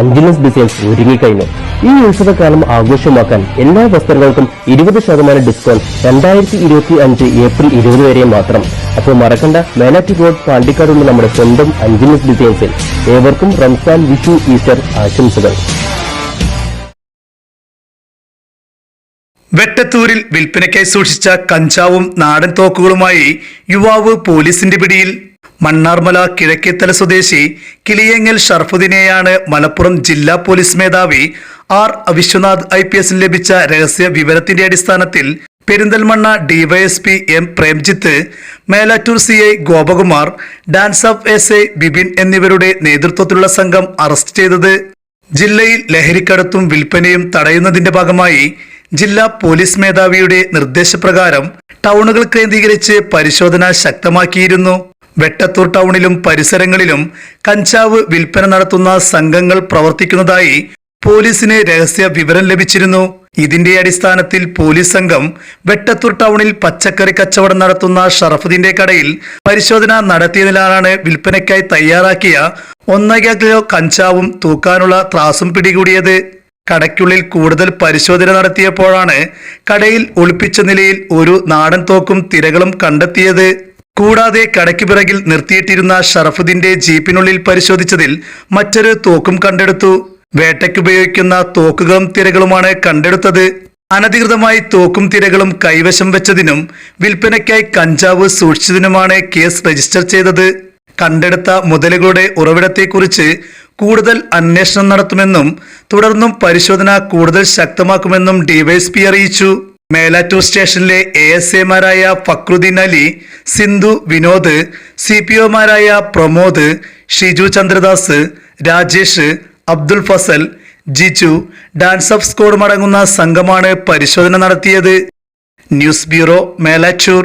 Anjali's designs ഒരുങ്ങിക്കഴിഞ്ഞു. ഈ ഉത്സവകാലം ആഘോഷമാക്കാൻ എല്ലാ വസ്ത്രങ്ങൾക്കും ഇരുപത് ശതമാനം ഡിസ്കൗണ്ട് രണ്ടായിരത്തി ഇരുപത്തി അഞ്ച് ഏപ്രിൽ ഇരുപത് വരെ മാത്രം. അപ്പോൾ മറക്കണ്ട മേലാറ്റി റോഡ് പാണ്ടിക്കാടുള്ള നമ്മുടെ സ്വന്തം അഞ്ചിനസ് ഡിസൈൻസിൽ ഏവർക്കും റംസാൻ വിഷു ഈസ്റ്റർ ആശംസകൾ. വെട്ടത്തൂരിൽ വിൽപ്പനയ്ക്കായി സൂക്ഷിച്ച കഞ്ചാവും നാടൻ തോക്കുകളുമായി യുവാവ് പോലീസിന്റെ പിടിയിൽ മണ്ണാർമല കിഴക്കേത്തല സ്വദേശി കിളിയങ്ങൽ ഷർഫുദ്ദീനെയാണ് മലപ്പുറം ജില്ലാ പോലീസ് മേധാവി ആർ വിശ്വനാഥ് ഐ പി എസിന് ലഭിച്ച രഹസ്യ വിവരത്തിന്റെ അടിസ്ഥാനത്തിൽ Perinthalmanna DYSP M Premjith Melattur C I Gopakumar DANSAF S A Bibin എന്നിവരുടെ നേതൃത്വത്തിലുള്ള സംഘം അറസ്റ്റ് ചെയ്തത്. ജില്ലയിൽ ലഹരിക്കടത്തും വിൽപ്പനയും തടയുന്നതിന്റെ ഭാഗമായി ജില്ലാ പോലീസ് മേധാവിയുടെ നിർദ്ദേശപ്രകാരം ടൗണുകൾ കേന്ദ്രീകരിച്ച് പരിശോധന ശക്തമാക്കിയിരുന്നു. വെട്ടത്തൂർ ടൗണിലും പരിസരങ്ങളിലും കഞ്ചാവ് വിൽപ്പന നടത്തുന്ന സംഘങ്ങൾ പ്രവർത്തിക്കുന്നതായി പോലീസിന് രഹസ്യ വിവരം ലഭിച്ചിരുന്നു. ഇതിന്റെ അടിസ്ഥാനത്തിൽ പോലീസ് സംഘം വെട്ടത്തൂർ ടൗണിൽ പച്ചക്കറി കച്ചവടം നടത്തുന്ന ഷറഫുദ്ദീന്റെ കടയിൽ പരിശോധന നടത്തിയതിനാലാണ് വിൽപ്പനയ്ക്കായി തയ്യാറാക്കിയ ഒന്നര കിലോ കഞ്ചാവും തൂക്കാനുള്ള ത്രാസും പിടികൂടിയത്. കടയ്ക്കുള്ളിൽ കൂടുതൽ പരിശോധന നടത്തിയപ്പോഴാണ് കടയിൽ ഒളിപ്പിച്ച നിലയിൽ ഒരു നാടൻ തോക്കും തിരകളും കണ്ടെത്തിയത്. കൂടാതെ കടയ്ക്ക് പിറകിൽ നിർത്തിയിട്ടിരുന്ന ഷറഫുദ്ദീന്റെ ജീപ്പിനുള്ളിൽ പരിശോധിച്ചതിൽ മറ്റൊരു തോക്കും കണ്ടെടുത്തു. വേട്ടയ്ക്കുപയോഗിക്കുന്ന തോക്കുകളും തിരകളുമാണ് കണ്ടെടുത്തത്. അനധികൃതമായി തോക്കും തിരകളും കൈവശം വെച്ചതിനും വിൽപ്പനയ്ക്കായി കഞ്ചാവ് സൂക്ഷിച്ചതിനുമാണ് കേസ് രജിസ്റ്റർ ചെയ്തത്. കണ്ടെടുത്ത മുതലുകളുടെ ഉറവിടത്തെക്കുറിച്ച് കൂടുതൽ അന്വേഷണം നടത്തുമെന്നും തുടർന്നും പരിശോധന കൂടുതൽ ശക്തമാക്കുമെന്നും ഡിവൈഎസ്പി അറിയിച്ചു. മേലാറ്റൂർ സ്റ്റേഷനിലെ എ എസ് എമാരായ ഫക്രുദ്ദീൻ അലി സിന്ധു വിനോദ് സി പി ഒമാരായ Pramod Shiju Chandradas Rajesh Abdul Fasal Jiju DANSAF squad അടങ്ങുന്ന സംഘമാണ് പരിശോധന നടത്തിയത്. News bureau Melattur.